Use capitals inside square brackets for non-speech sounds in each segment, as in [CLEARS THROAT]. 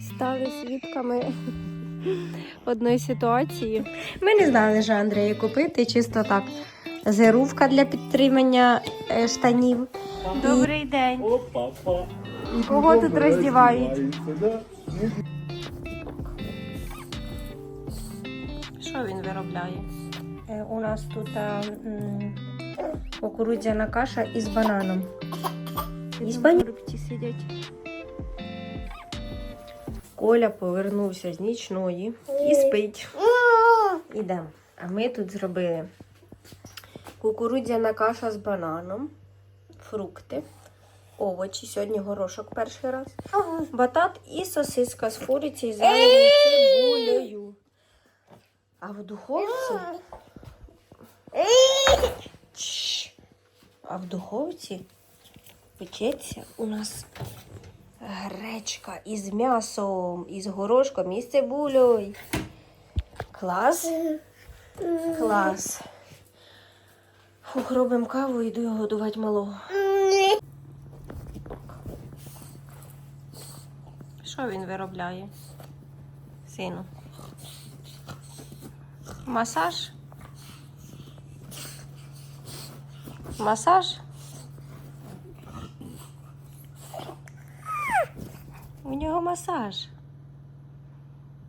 стали свідками одної ситуації. Ми не знали, що Андрію купити, чисто так. Зерувка для підтримання е, штанів. Добрий день. Опа, па. Кого тут роздівають? Що він виробляє? Е, У нас тут е, м, кукурудзяна каша із бананом. Із бананом сидять. Коля повернувся з нічної і спить. Ідемо. А ми тут зробили кукурудзяна каша з бананом, фрукти, овочі. Сьогодні горошок перший раз. Батат і сосиска з куриці і зеленою цибулею. А в духовці. А в духовці печеться у нас гречка із м'ясом, із горошком, із цибулею. Клас. Клас. Фух, робимо каву і йду годувати малого. Що він виробляє? Сину. Масаж? Масаж? У нього масаж.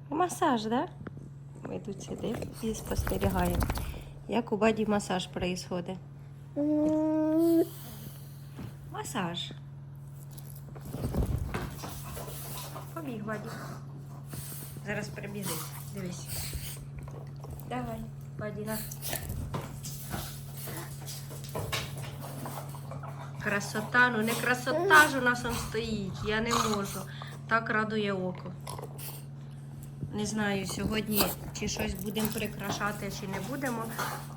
Масаж, да? Ми тут сидимо і спостерігаємо, як у баді масаж происходить. Масаж. Побіг, баді. Зараз прибіжить. Дивись. Давай, баді, на. Красота, ну не красота ж у нас там стоїть. Я не можу. Так радує око. Не знаю, сьогодні чи щось будемо прикрашати, чи не будемо,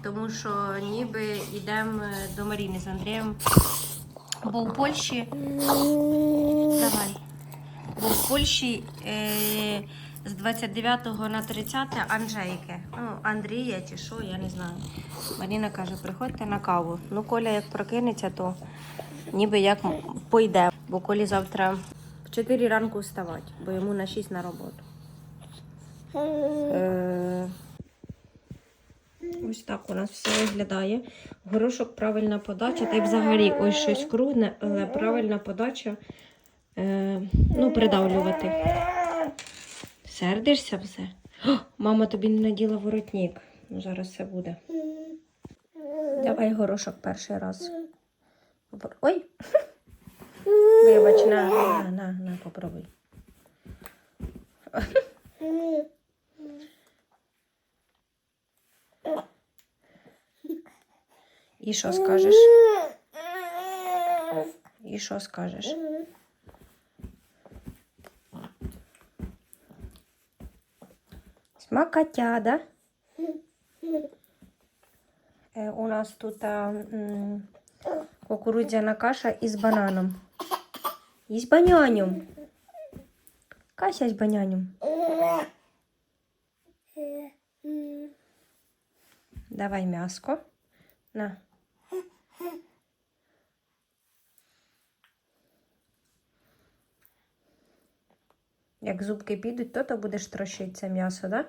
тому що ніби йдемо до Маріни з Андрієм. Бо в Польщі. Давай. Бо в Польщі е, з 29 на 30 Анжейки. Ну, Андрія чи що, я не знаю. Маріна каже, приходьте на каву. Ну, Коля як прокинеться, то ніби як пойде. Бо Колі завтра 4 ранку вставати, бо йому на 6 на роботу. Е, Ось так у нас все виглядає. Горошок правильна подача. Та й взагалі ось щось кругне, але правильна подача. Е, ну, придавлювати. Сердишся все? О, мама тобі не наділа воротник. Ну, зараз все буде. Давай горошок перший раз. Ой! Вибач, на, на, на, на, попробуй. І що скажеш? І що скажеш? Смакотя, да? Е, у нас тут кукурудзяна каша із бананом. Із банянем. Кася з банянем. Давай м'яско. На. Як зубки підуть, то то будеш трощити це м'ясо, да?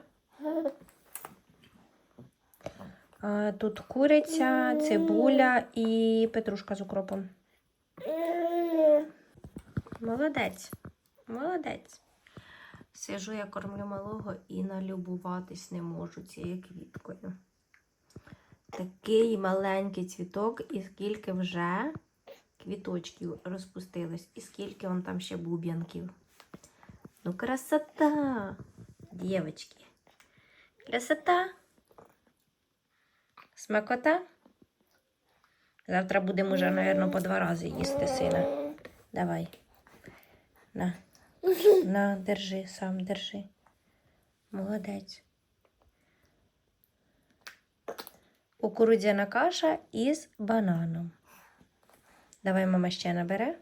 Тут куриця, цибуля і петрушка з укропом. Молодець. Молодець. Сижу, я кормлю малого і налюбуватись не можу цією квіткою. Такий маленький цвіток, і скільки вже квіточків розпустилось, і скільки он там ще буб'янків. Ну, красота, дівчатки. Красота. Смакота. Завтра будемо вже, мабуть, по два рази їсти сина. Давай. На. На, держи, сам держи. Молодець. Кукурудзяна каша із бананом. Давай мама ще набере.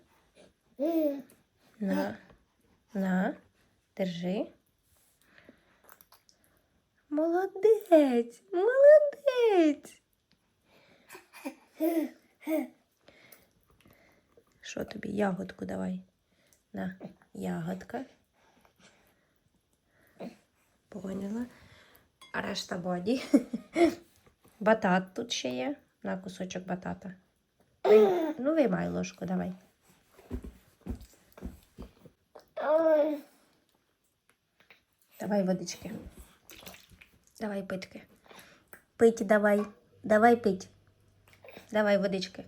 На. На. Держи. Молодець. Молодець. Що тобі? Ягодку давай. На, ягодка. Поняла. А решта боді. [LAUGHS] Батат тут ще є. На кусочок батата. Ну, виймай ложку, давай. Давай водички. Давай питки. Пить давай. Давай пить. Давай водички.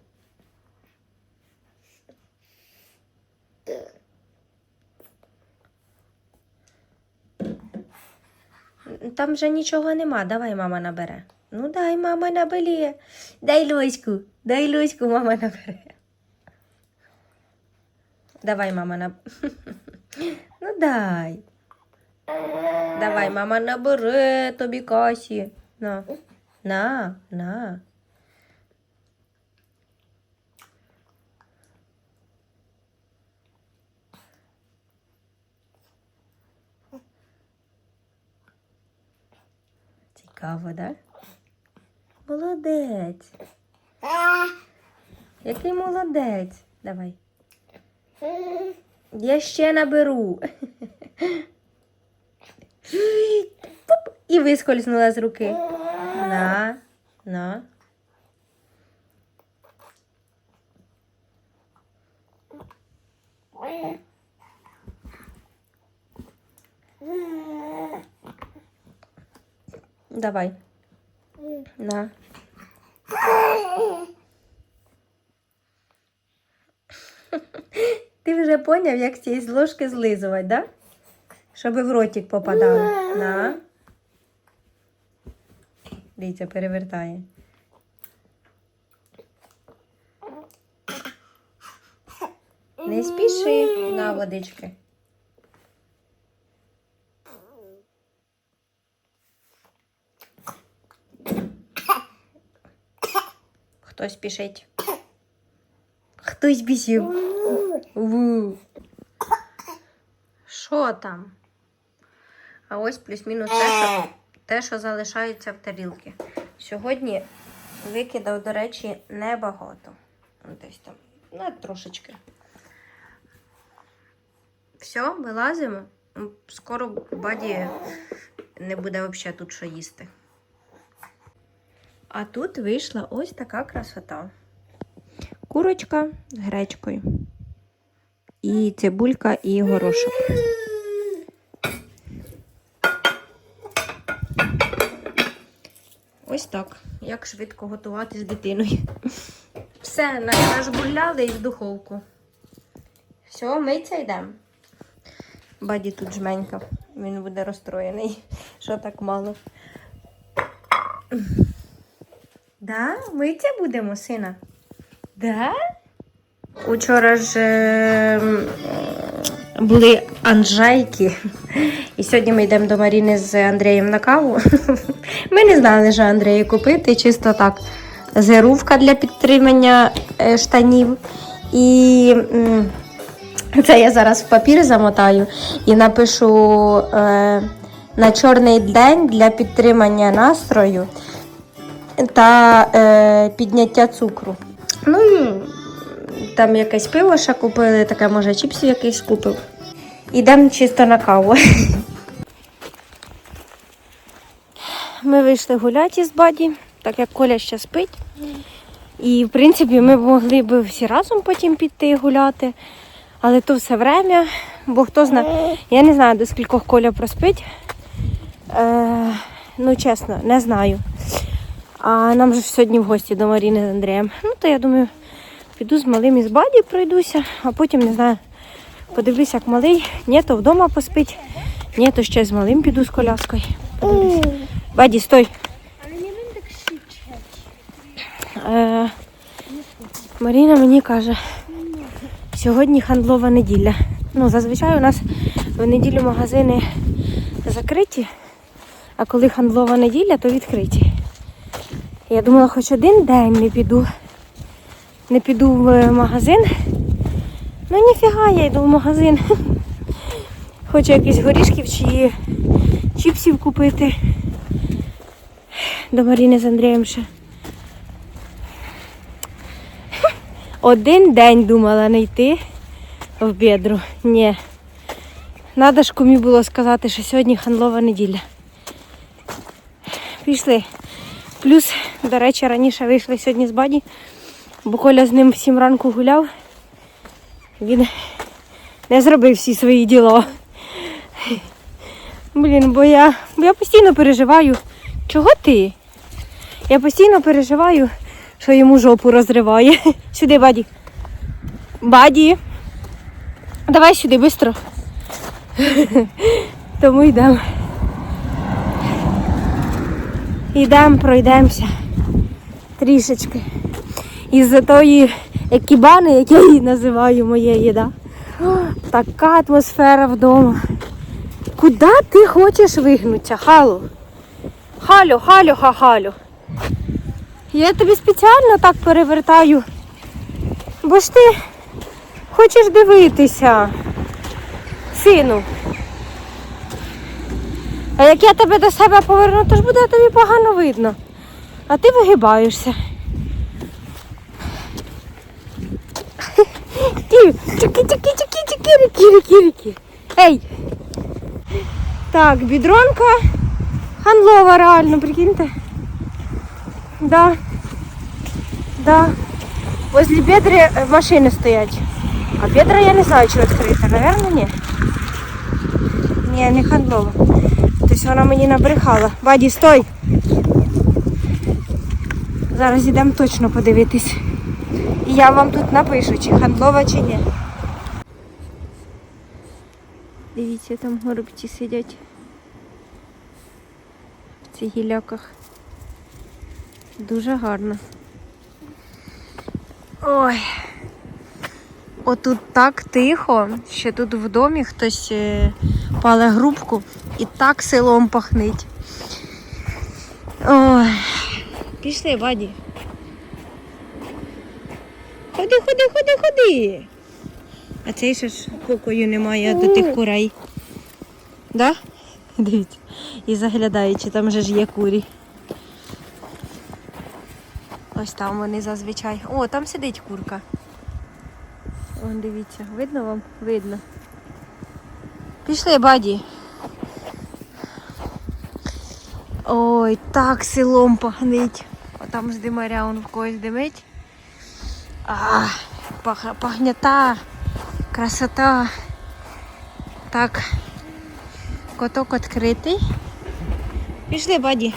Там вже нічого нема. Давай мама набере. Ну дай, мама набере. Дай Люську. Дай Люську, мама набере. Давай, мама наб... [LAUGHS] Ну дай. Давай, мама набере тобі касі. На. На, на. Цікаво, да? Молодець. Який молодець. Давай. Я ще наберу. І вискользнула з руки. На, на. Давай. На. Ти вже поняв, як з цієї ложки злизувати, да? Щоб в ротик попадало. На. Дивіться, перевертає. Не спіши на водички. Хтось спішить. Хтось. Ву. Що там? А ось плюс-мінус те, що, те, що залишається в тарілці. Сьогодні викидав, до речі, небагато. Ну, Десь там, ну, трошечки. Все, вилазимо. Скоро баді не буде взагалі тут що їсти. А тут вийшла ось така красота. Курочка з гречкою. І цибулька, і горошок. Ось так. Як швидко готувати з дитиною. Все, нажбурляли і в духовку. Все, миться йдемо. Баді тут жменька. Він буде розстроєний, що так мало. Да? Миться будемо, сина? Да? Учора ж е, були анжайки. І сьогодні ми йдемо до Маріни з Андрієм на каву. Ми не знали, що Андрію купити, чисто так. Зерувка для підтримання е, штанів. І це я зараз в папір замотаю і напишу е, на чорний день для підтримання настрою та е, підняття цукру. Ну, там якесь пиво ще купили, таке, може, чіпсів якийсь купив. Ідемо чисто на каву. [LAUGHS] Ми вийшли гуляти з Баді, так як Коля ще спить. І, в принципі, ми могли б всі разом потім піти гуляти. Але то все время, бо хто знає, я не знаю, до скількох Коля проспить. Е, ну, чесно, не знаю. А нам же сьогодні в гості до Маріни з Андрієм. Ну, то я думаю, піду з малим із Баді пройдуся, а потім не знаю, подивлюся, як малий. Ні, то вдома поспить, ні, то ще з малим піду з коляскою. Подивлюся. Баді, стой. Е, Маріна мені каже, сьогодні хандлова неділя. Ну, зазвичай у нас в неділю магазини закриті, а коли хандлова неділя, то відкриті. Я думала, хоч один день не піду. Не піду в магазин. Ну ніфіга, я йду в магазин. [LAUGHS] Хочу якісь горішків чи чіпсів купити. До Маріни з Андрієм ще. [LAUGHS] Один день думала не йти в бедру. Ні. Надо ж комі було сказати, що сьогодні ханлова неділя. пішли. Плюс, до речі, раніше вийшли сьогодні з баді, бо Коля з ним в сім ранку гуляв. Він не зробив всі свої діла. Блін, бо я, бо я постійно переживаю. Чого ти? Я постійно переживаю, що йому жопу розриває. [LAUGHS] Сюди, баді. Баді. Давай сюди, швидко. [LAUGHS] Тому йдемо. Йдемо, пройдемося трішечки. Із-за тої екібани, як я її називаю, моєї, да? Така атмосфера вдома. Куди ти хочеш вигнутися, Халу? Халю, халю, ха-халю. Я тобі спеціально так перевертаю. Бо ж ти хочеш дивитися, сину. А як я тебе до себе поверну, то ж буде тобі погано видно. А ти вигибаєшся. Чики, чики, чики, чики, ріки, ріки, ріки. Ей! Так, бідронка ханлова реально, прикиньте. Да. Да. Возле бедри е, машини стоять. А бедра я не знаю, чи відкрита. Наверно, ні. Ні, не хандлова. Вона мені набрехала. Баді, стой! Зараз йдемо точно подивитись. І я вам тут напишу, чи хандлова, чи ні. Дивіться, там горобці сидять в цих гіляках. Дуже гарно. Ой. Отут так тихо, що тут в домі хтось е, пале грубку і так селом пахнить. Ой. Пішли, баді. Ходи, ходи, ходи, ходи. А цей ще ж покою немає до тих курей. Да? Дивіться. І заглядає, чи там же ж є курі. Ось там вони зазвичай. О, там сидить курка. Вон дивіться, видно вам? Видно. Пішли, баді. Ой, так селом пахнить. А там з димаря он в когось димить. А, пах, пахнята, красота. Так. Коток відкритий. Пішли, баді.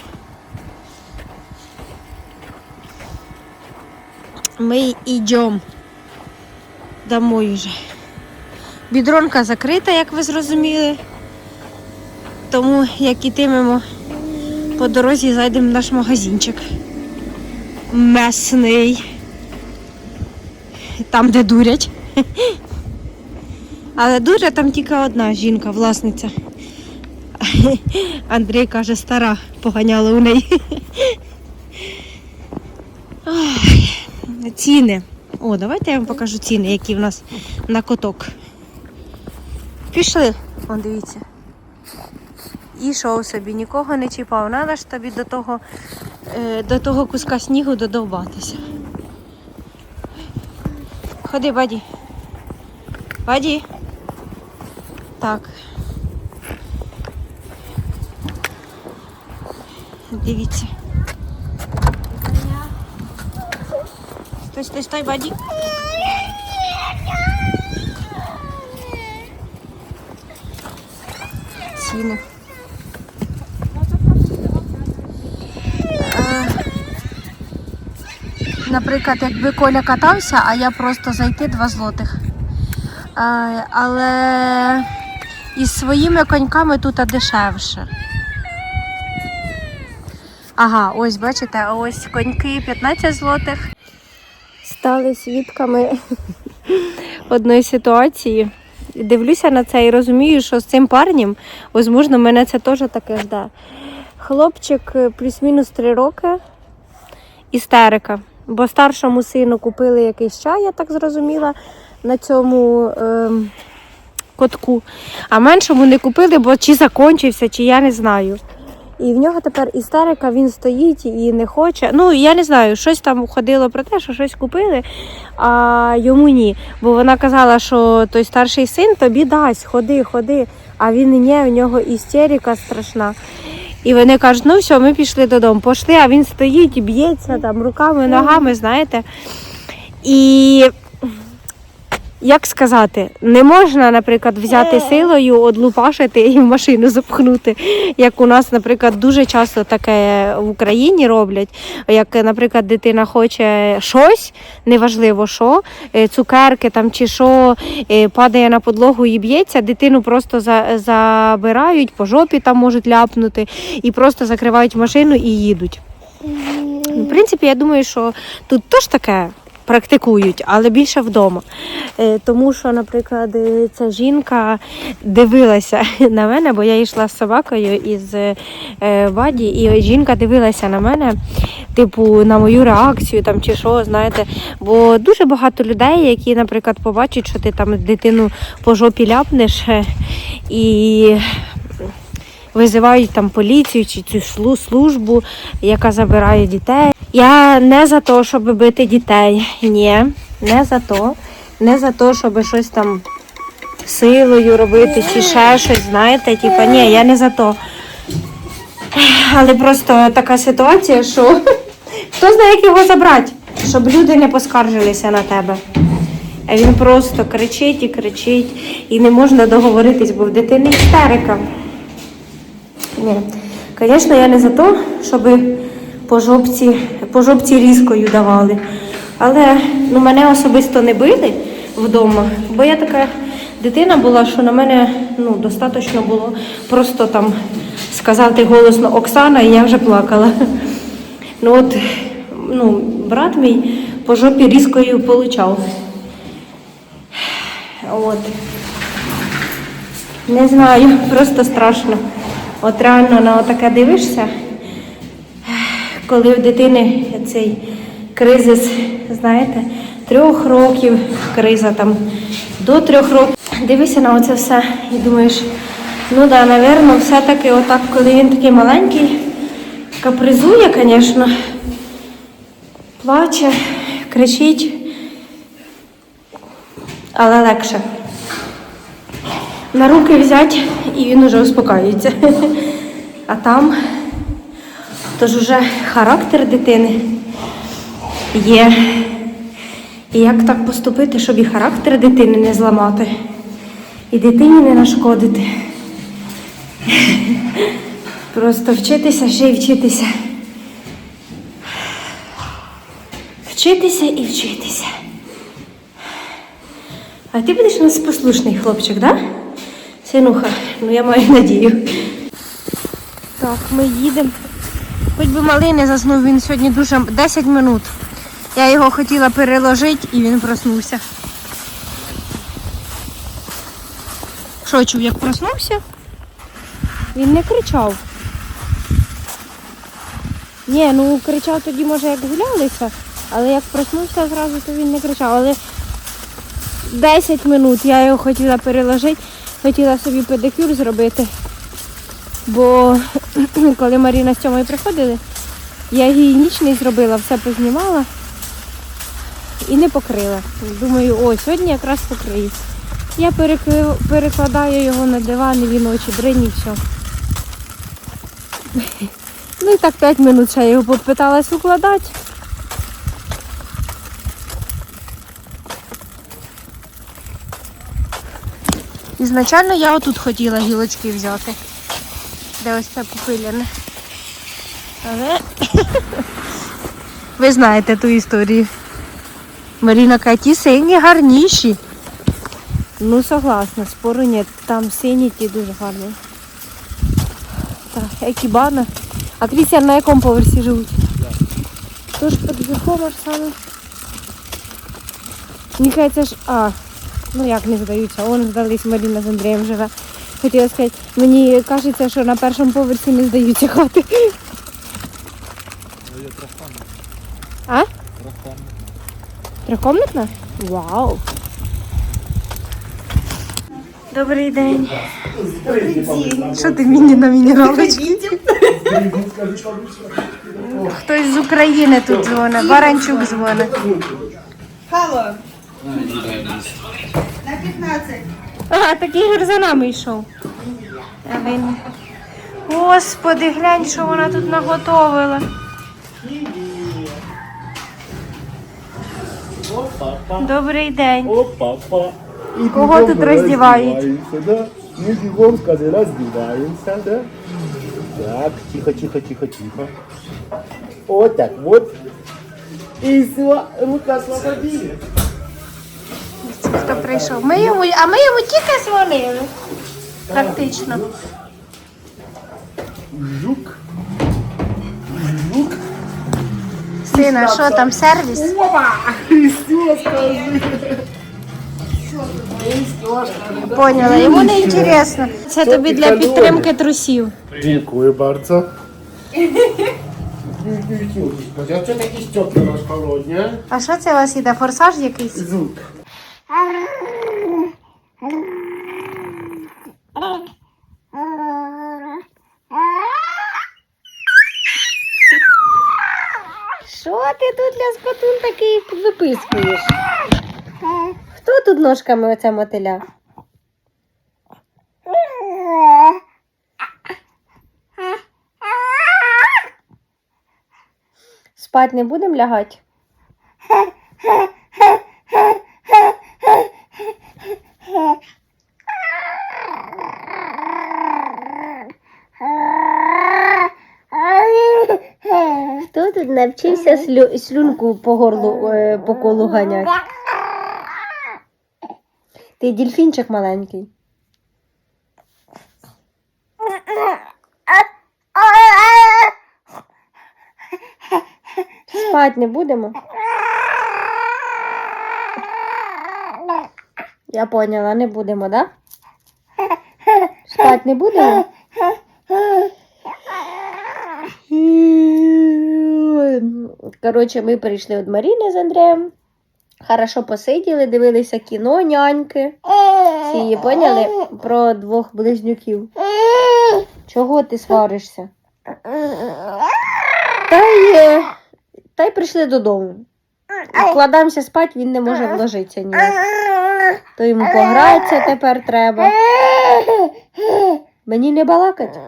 Ми йдемо домой вже. Бідронка закрита, як ви зрозуміли. Тому як ітимемо по дорозі, зайдемо в наш магазинчик. Месний. Там, де дурять. [LAUGHS] Але дуря там тільки одна жінка, власниця. [LAUGHS] Андрій каже, стара, поганяла у неї. [LAUGHS] Ціни. О, давайте я вам покажу ціни, які в нас на коток. Пішли, Вон, дивіться. І йшов собі, нікого не чіпав. Надо ж тобі до того, е, до того куска снігу додовбатися. Ходи, баді. Баді. Так. Дивіться. Стой, стой, стой, баді. Ціни. Наприклад, якби Коля катався, а я просто зайти 2 злотих. Але із своїми коньками тут дешевше. Ага, ось бачите, ось коньки 15 злотих. Стали свідками [LAUGHS] одної ситуації. Дивлюся на це і розумію, що з цим парнем, можливо, мене це теж таке жде. Хлопчик плюс-мінус 3 роки, істерика. Бо старшому сину купили якийсь чай, я так зрозуміла, на цьому ем, котку. А меншому не купили, бо чи закончився, чи я не знаю. І в нього тепер істерика, він стоїть і не хоче. Ну, я не знаю, щось там ходило про те, що щось купили, а йому ні. Бо вона казала, що той старший син тобі дасть, ходи, ходи. А він ні, в нього істерика страшна. І вони кажуть, ну все, ми пішли додому. Пішли, а він стоїть і б'ється там руками, ногами, знаєте. І як сказати, не можна, наприклад, взяти силою, одлупашити і в машину запхнути. Як у нас, наприклад, дуже часто таке в Україні роблять. Як, наприклад, дитина хоче щось, неважливо що, е, цукерки там чи що, е, падає на подлогу і б'ється, дитину просто за, забирають, по жопі там можуть ляпнути і просто закривають машину і їдуть. В принципі, я думаю, що тут теж таке практикують, але більше вдома. Е, Тому що, наприклад, ця жінка дивилася [LAUGHS] на мене, бо я йшла з собакою із е, Баді, і жінка дивилася на мене, типу, на мою реакцію там чи що, знаєте. Бо дуже багато людей, які, наприклад, побачать, що ти там дитину по жопі ляпнеш е, і визивають там поліцію чи цю службу, яка забирає дітей. Я не за те, щоб бити дітей. Ні, не за то. Не за те, щоб щось там силою робити чи ще щось, знаєте, типа, ні, я не за то. Але просто така ситуація, що [LAUGHS] хто знає, як його забрати, щоб люди не поскаржилися на тебе. А він просто кричить і кричить, і не можна договоритись, бо в дитини істерика. Ні. Звісно, я не за те, щоб по жопці, по жопці різкою давали. Але ну, мене особисто не били вдома, бо я така дитина була, що на мене ну, достатньо було просто там сказати голосно Оксана, і я вже плакала. Ну от, ну, брат мій по жопі різкою получав. От. Не знаю, просто страшно. От реально на таке дивишся, коли в дитини цей кризис, знаєте, трьох років, криза там до трьох років. Дивишся на оце все і думаєш, ну да, напевно, все-таки отак, коли він такий маленький, капризує, звісно, плаче, кричить, але легше на руки взяти і він уже успокоюється. [LAUGHS] А там тож уже характер дитини є. І як так поступити, щоб і характер дитини не зламати, і дитині не нашкодити. Просто вчитися ще й вчитися. Вчитися і вчитися. А ти будеш у нас послушний хлопчик, так? Синуха, ну я маю надію. Так, ми їдемо. Хоч би малий не заснув, він сьогодні дуже 10 минут. Я його хотіла переложити і він проснувся. Що чув, як проснувся? Він не кричав. Ні, ну кричав тоді, може, як гулялися, але як проснувся зразу, то він не кричав. Але 10 минут я його хотіла переложити, хотіла собі педикюр зробити. Бо [CLEARS THROAT] коли Маріна з Тьомою приходили, я гігієнічний зробила, все познімала і не покрила. Думаю, о, сьогодні якраз покрию. Я перекладаю його на диван, і він очі дрині, і все. [LAUGHS] Ну і так 5 минут ще його попиталась укладати. Ізначально я отут хотіла гілочки взяти, де ось це попиляне. Але ви знаєте ту історію. Маріна каже, ті сині гарніші. Ну, согласна, спору нет. Там сині ті дуже гарні. Так, екібана. А Крістіан на якому поверсі живуть? Тож під верхом аж саме. Мені кажеться ж, а, ну як не здаються, он здались, Маріна з Андрієм живе. Хотіла сказати, мені кажеться, що на першому поверсі не здаються хати. А? Трьохкомнатна? Вау. Добрий день. Що ти мені на мінералочки? Хтось з України тут дзвонить, Баранчук дзвонить. Алло. На 15. А, такий Ігор за нами йшов. А він Господи, глянь, що вона тут наготовила. Добрий день. Опа-па. Кого тут раздеваемся, да? Мы бегом, сказали, раздеваемся, да? Так, тихо, тихо, тихо, тихо. Вот так вот. И все, рука Хто прийшов? Ми йому, а ми йому тільки дзвонили. Практично. Жук. Жук. Сина, що там, сервіс? Опа! [LAUGHS] Поняла, йому не інтересно. Це тобі для підтримки трусів. Masz Paulonie? [LAUGHS] А що це у вас іде? Форсаж якийсь? Zuk. Що ти тут для спатун такий випискуєш? Хто тут ножками оця мотиля? Спать не будемо лягати? Навчився слю... слюнку по горлу е, по колу ганять? Ти дільфінчик маленький. Спать не будемо? Я поняла, не будемо, да? Спать не будемо? Коротше, ми прийшли від Маріни з Андрієм. Хорошо посиділи, дивилися кіно, няньки. Всі її поняли про двох близнюків. Чого ти сваришся? Та й, та й прийшли додому. Вкладаємося спать, він не може вложитися ніяк. То йому погратися тепер треба. Мені не балакать.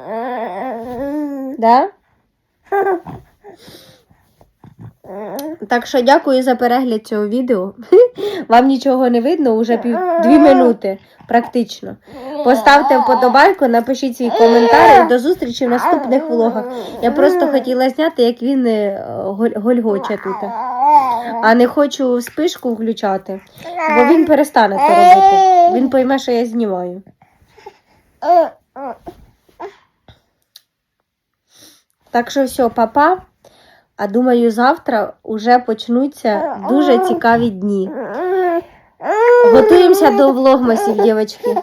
Да? Так що дякую за перегляд цього відео. [LAUGHS] Вам нічого не видно, уже пів дві минути практично. Поставте вподобайку, напишіть свій коментар до зустрічі в наступних влогах. Я просто хотіла зняти, як він е, гольгоче тут. А не хочу спишку включати, бо він перестане це робити. Він пойме, що я знімаю. Так що все, папа. А думаю, завтра вже почнуться дуже цікаві дні. Готуємося до влогмасів, дівчатки.